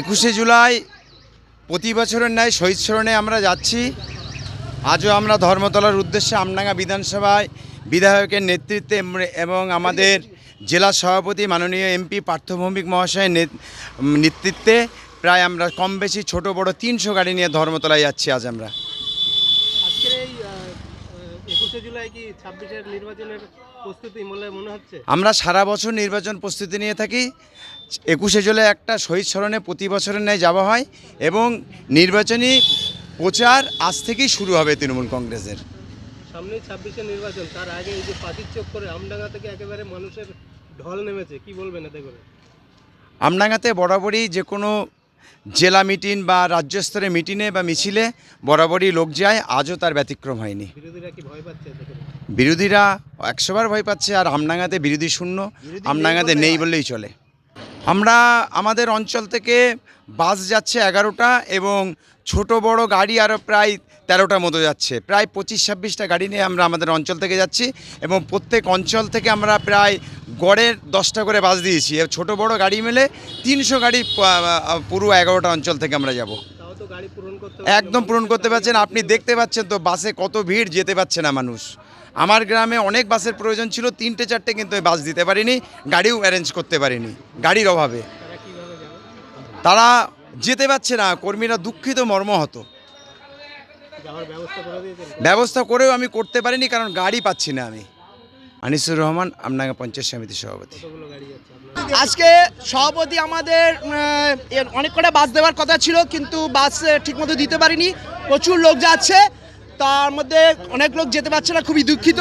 একুশে জুলাই প্রতি বছরের ন্যায় শহীদ স্মরণে আমরা যাচ্ছি। আজও আমরা ধর্মতলার উদ্দেশ্যে আমডাঙ্গা বিধানসভায় বিধায়কের নেতৃত্বে এবং আমাদের জেলা সভাপতি মাননীয় এমপি পার্থভৌমিক মহাশয়ের নেতৃত্বে প্রায় আমরা কম বেশি ছোটো বড়ো তিনশো গাড়ি নিয়ে ধর্মতলায় যাচ্ছি আজ আমরা। জুলাই কি নির্বাচনের প্রস্তুতি মনে হচ্ছে? আমরা সারা বছর নির্বাচন প্রস্তুতি নিয়ে থাকি। একুশে জুলাই একটা শহীদ স্মরণে প্রতি বছরের ন্যায় যাওয়া হয় এবং নির্বাচনী প্রচার আজ থেকেই শুরু হবে তৃণমূল কংগ্রেসের। সামনেই ছাব্বিশের নির্বাচন তার আগে এই যে পাটির চোখ করে আমডাঙ্গা থেকে একেবারে মানুষের ঢল নেমেছে কি বলবেন এতে করে? আমডাঙ্গাতে বরাবরই যে কোনো জেলা মিটিং বা রাজ্য স্তরে মিটিংয়ে বা মিছিলে বরাবরই লোক যায় আজও তার ব্যতিক্রম হয়নি। বিরোধীরা একশোবার ভয় পাচ্ছে আর আমডাঙ্গাতে বিরোধী শূন্য আমডাঙ্গাতে নেই বললেই চলে। আমরা আমাদের অঞ্চল থেকে বাস যাচ্ছে এগারোটা এবং ছোট বড় গাড়ি আরও প্রায় তেরোটা মতো যাচ্ছে। প্রায় পঁচিশ ছাব্বিশটা গাড়ি নিয়ে আমরা আমাদের অঞ্চল থেকে যাচ্ছি এবং প্রত্যেক অঞ্চল থেকে আমরা প্রায় গড়ের দশটা করে বাস দিয়েছি। ছোট বড় গাড়ি মিলে তিনশো গাড়ি পুরো এগারোটা অঞ্চল থেকে আমরা যাব। একদম পূরণ করতে পারছেন আপনি দেখতে পাচ্ছেন তো বাসে কত ভিড় যেতে পারছে না মানুষ। আমার গ্রামে অনেক বাসের প্রয়োজন ছিল তিনটে চারটে কিন্তু বাস দিতে পারিনি গাড়িও অ্যারেঞ্জ করতে পারিনি গাড়ির অভাবে। তারা যেতে পারছে না কর্মীরা দুঃখিত মর্মাহত। ব্যবস্থা করে দিয়েছেন? ব্যবস্থা করেও আমি করতে পারিনি কারণ গাড়ি পাচ্ছি না আমি। আনিসুর রহমান আমনাঙ্গা পঞ্চায়েত সমিতির সভাপতি। আজকে সভাপতি আমাদের অনেক কটা বাস দেওয়ার কথা ছিল কিন্তু বাস ঠিকমতো দিতে পারিনি। প্রচুর লোক যাচ্ছে তার মধ্যে অনেক লোক যেতে পারছে না খুবই দুঃখিত।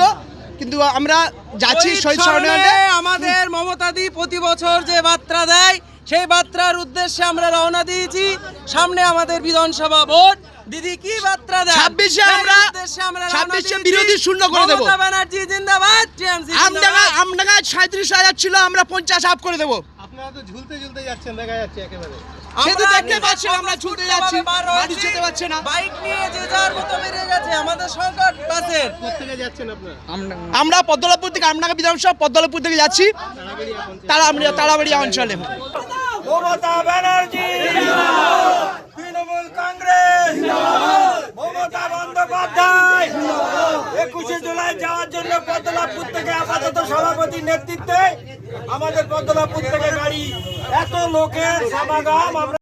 কিন্তু আমরা যাচ্ছি শহীদ স্মরণে। স্মরণে আমাদের মমতাদি প্রতি বছর যে বার্তা দেয় সেই বার্তার উদ্দেশ্যে আমরা রওনা দিয়েছি। সামনে আমাদের বিধানসভা ভোট। দিদি কি বার্তা দেয় 26 এ সেই আমরা- উদ্দেশ্যে আমরা রওনা 26 এ দিয়েছি। বিরোধী শূন্য করে দেবো। ব্যানার্জি জিন্দাবাদ টিএমসি আমডাঙ্গা আমডাঙ্গা সাঁত্রিশ হাজার ছিল আমরা পঞ্চাশ আপ করে দেবো। আপনারা তো ঝুলতে ঝুলতে যাচ্ছেন দেখা যাচ্ছে একেবারে। দেখতে পাচ্ছেন আমরা ছুটে যাচ্ছি মানুষ যেতে পারছে না। বাইক নিয়ে যে যার মতো বেরিয়ে গেছে আমাদের সংকট বাসের কোথেকে যাচ্ছেন আপনারা? আমরা পদ্মলাপুর থেকে আমডাঙ্গা বিধানসভা পদ্মলাপুর থেকে যাচ্ছি তারা তারাবাড়িয়া অঞ্চলে। মমতা ব্যানার্জি তৃণমূল কংগ্রেস মমতা বন্দ্যোপাধ্যায় একুশে জুলাই যাওয়ার জন্য পদ্মলাপুর থেকে আপাতত সভাপতির নেতৃত্বে আমাদের পদ্মলাপুর থেকে গাড়ি। এত লোকের সমাগম, আমরা